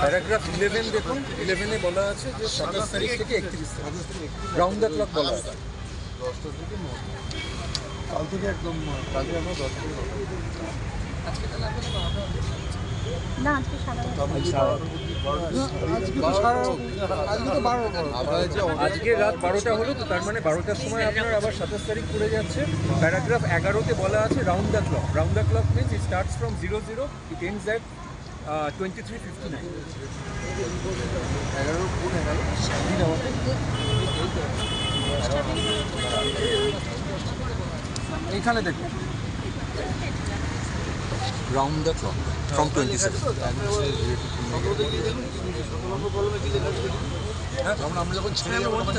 Paragraph eleven দেখুন ইলেভেনে বলা আছে যে সাতাশ তারিখ থেকে একত্রিশ তারিখ। রাউন্ড দ্য ক্লক বলা আছে। দশটা থেকে কাল থেকে একদম কালকে আমরা দশটা থেকে না আজকে রাত। বারোটা হলো তো তার মানে বারোটার সময় আপনার আবার সাতাশ তারিখ পড়ে যাচ্ছে। প্যারাগ্রাফ এগারোতে বলা আছে round the clock round the clock means it starts fifty nine এগারো কোন এগারো দিন আমাদের এইখানে দেখুন round the clock from twenty seven আমরা আমরা যখন ছেড়ে যাব তখন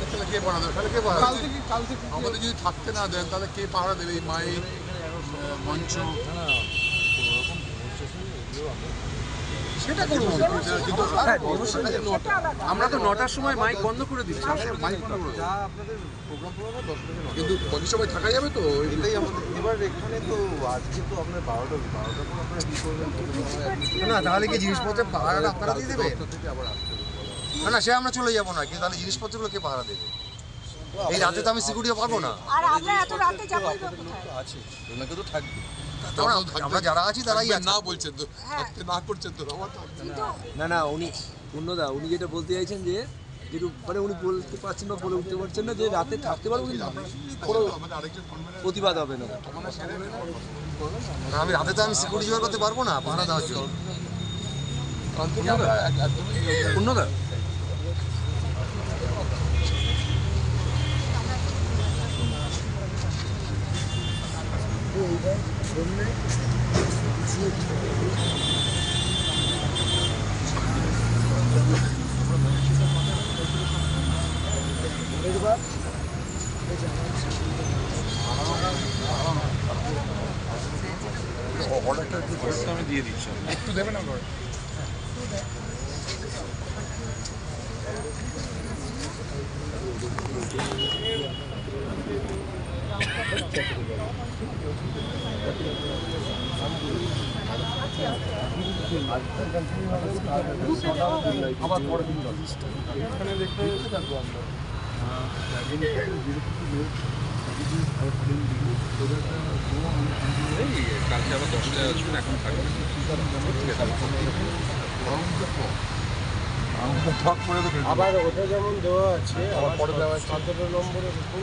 তাহলে কে পাহারা দেবে তাহলে কে পাহারা আমাদের যদি থাকতে না দেন তাহলে কে পাহারা দেবে? এই মাইক মঞ্চ? সেটা করব। কিন্তু আমরা তো নটার সময় মাইক বন্ধ করে দিচ্ছি। মাইক বন্ধ করব। কিন্তু বাকি সবাই থাকা যাবে তো এটাই আমাদের। এবার এখানে তো আজকে তো আপনার বারোটা বারোটার কি না তাহলে কি জিনিসপত্রের পাহারাটা আপনারা দিয়ে দেবে আবার আসতে না না সে আমরা চলে যাব না কিন্তু তাহলে জিনিসপত্রগুলো কে পাহারা দেবে এই রাতে তো আমি সিকিউরিটি পাবো না আর আমরা এত রাতে যাবোই আছে ওনাকে তো থাকবে আমরা আমরা যারা আছি তারাই না বলছেন তো হ্যাঁ। না করছেন তো না না উনি পূর্ণদা উনি যেটা বলতে চাইছেন যে যেটু মানে উনি বলতে পারছেন বা বলে উঠতে পারছেন না যে রাতে থাকতে পারব কিন্তু কোনো প্রতিবাদ হবে না না, আমি রাতে তো আমি সিকিউরিটি জোগাড় করতে পারব না পাহারা দেওয়ার জন্য কাল আমরা এক- একদমই অর্ডারটা দিয়ে দিচ্ছি একটু দেবেন আপনার আবার পরের দিন এখানে লিখে থাকব আমরা কালকে আবার দশটায় আসবেন এখন থাকবেন আবার ওটা যেমন দেওয়া আছে আবার পরে দেওয়া। সতেরো নম্বরে দেখুন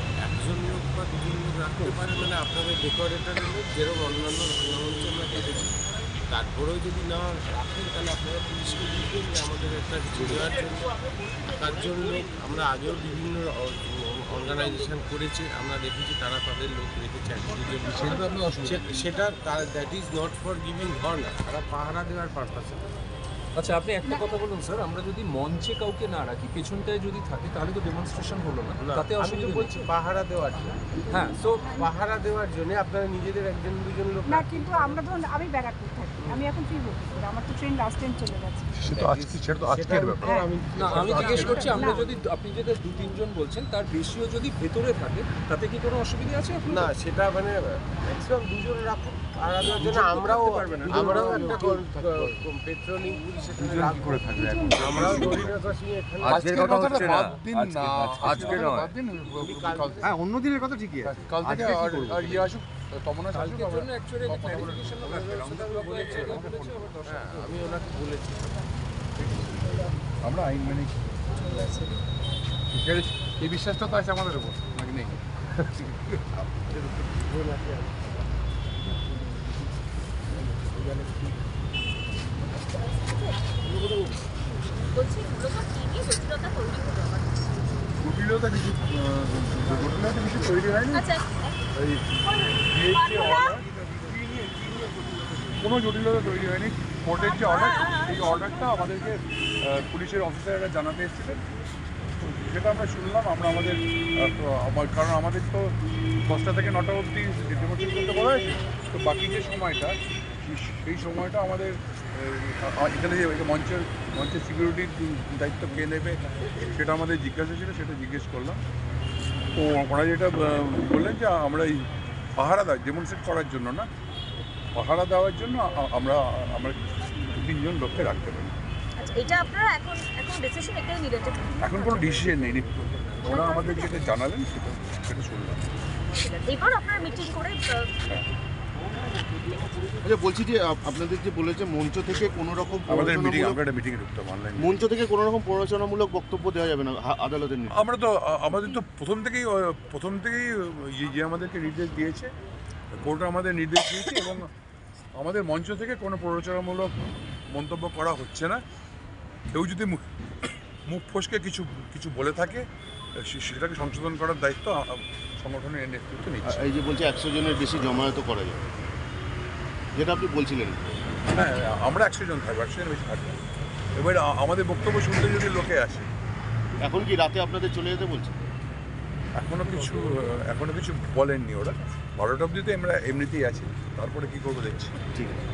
একজন লোক বা রাখতে পারে মানে আপনাদের ডেকোরেটারের লোক যেরকম অন্যান্য দেখেছি তারপরেও যদি না রাখেন তাহলে আপনারা পুলিশকে দিবেন যে আমাদের একটা দেওয়ার জন্য তার জন্য আমরা আগেও বিভিন্ন অর্গানাইজেশন করেছে আমরা দেখেছি তারা তাদের লোক রেখেছে সেটা that is not for giving horn তারা পাহারা দেওয়ার পারপাসে আচ্ছা আপনি একটা কথা বলুন স্যার। আমরা যদি মঞ্চে কাউকে না রাখি পেছনটায় যদি থাকে তাহলে তো ডেমনস্ট্রেশন হলো না। তাতে আমি তো অসুবিধা বলছি পাহারা দেওয়ার জন্য। হ্যাঁ সো পাহারা দেওয়ার জন্য আপনারা নিজেদের একজন দুজন লোক না কিন্তু আমরা ধরুন আমি ব্যারাকপুর থাকি আমি এখন ফিরবো কি করে? আমার তো ট্রেন লাস্ট টাইম চলে গেছে। সে তো আজকে সেটা তো আজকের ব্যাপার। হ্যাঁ। আমি না আমি জিজ্ঞেস করছি আমরা যদি আপনি যেটা দু তিনজন বলছেন তার বেশিও যদি ভেতরে থাকে তাতে কি কোনো অসুবিধা আছে না সেটা মানে ম্যাক্সিমাম দুজন রাখুন। জন্য আমরাও। আমরাও একটা পেট্রোলিং পুলিশ এখানে থাকবে আমরাও আজকের না। আজকে নয়। কাল হ্যাঁ অন্য দিনের কথা ঠিকই আছে। কাল থেকে আর ইয়ে আসুক তমন অ্যাকচুয়ালি আমি ওনাকে বলেছি। আমরা আইন মেনে এই বিশ্বাসটা তো আছে আমাদের উপর নাকি নেই বলছি মূলত কি নিয়ে জটিলতা তৈরি হলো আমার জটিলতা কিছু জটিলতা কিছু তৈরি হয়নি। আচ্ছা কোনো জটিলতা তৈরি হয়নি। কোর্টের যে অর্ডার এই অর্ডারটা আমাদেরকে পুলিশের অফিসাররা জানাতে এসেছিলেন। তো সেটা আমরা শুনলাম আমরা আমাদের আমার- কারণ আমাদের তো দশটা থেকে নটা অবধি ডেমোস্ট্রেট করতে বলা হয়েছে। তো বাকি যে সময়টা সেই- সময়টা আমাদের এখানে যে মঞ্চের মঞ্চের সিকিউরিটির দায়িত্ব কে নেবে সেটা আমাদের জিজ্ঞাসা ছিল সেটা জিজ্ঞেস করলাম। তো ওরা যেটা বললেন যে আমরা এই পাহারা দেওয়া ডেমনস্ট্রেট করার জন্য না পাহারা দেওয়ার জন্য আমরা আমরা তিনজন লোককে রাখতে পারি। আচ্ছা এটা আপনারা এখন এখন ডিসিশন এটাই নিলেন এখন কোনো ডিসিশন নেই ওরা আমাদের যেটা জানালেন সেটা সেটা শুনলাম। এবার আপনারা মিটিং করে আহ, আচ্ছা বলছি যে আপনাদের যে বলেছে মঞ্চ থেকে কোনো রকম আমাদের মিটিং আমরা একটা মিটিংয়ে ঢুকতাম অনলাইন মঞ্চ থেকে কোনো রকম প্ররোচনামূলক বক্তব্য দেওয়া যাবে না আদালতের আমরা তো আমাদের তো প্রথম থেকেই প্রথম থেকেই যে যে আমাদেরকে নির্দেশ দিয়েছে কোর্ট আমাদের নির্দেশ দিয়েছে এবং আমাদের মঞ্চ থেকে কোনো প্ররোচনামূলক মন্তব্য করা হচ্ছে না। কেউ যদি মুখ মুখ ফসকে কিছু কিছু বলে থাকে সেটাকে সংশোধন করার দায়িত্ব সংগঠনের নেতৃত্ব নিচ্ছে। এই যে বলছে একশো জনের বেশি জমায়েত করা যাবে। যেটা আপনি বলছিলেন। হ্যাঁ আমরা একশো জন থাকব একশো জন বেশি থাকব এবার আমাদের বক্তব্য শুনতে যদি লোকে আসে। এখন কি রাতে আপনাদের চলে যেতে বলছে? এখনও কিছু এখনও কিছু বলেননি ওরা। বারোটা অবধি তো আমরা এমনিতেই আছি। তারপরে কি করব দেখছি। ঠিক আছে।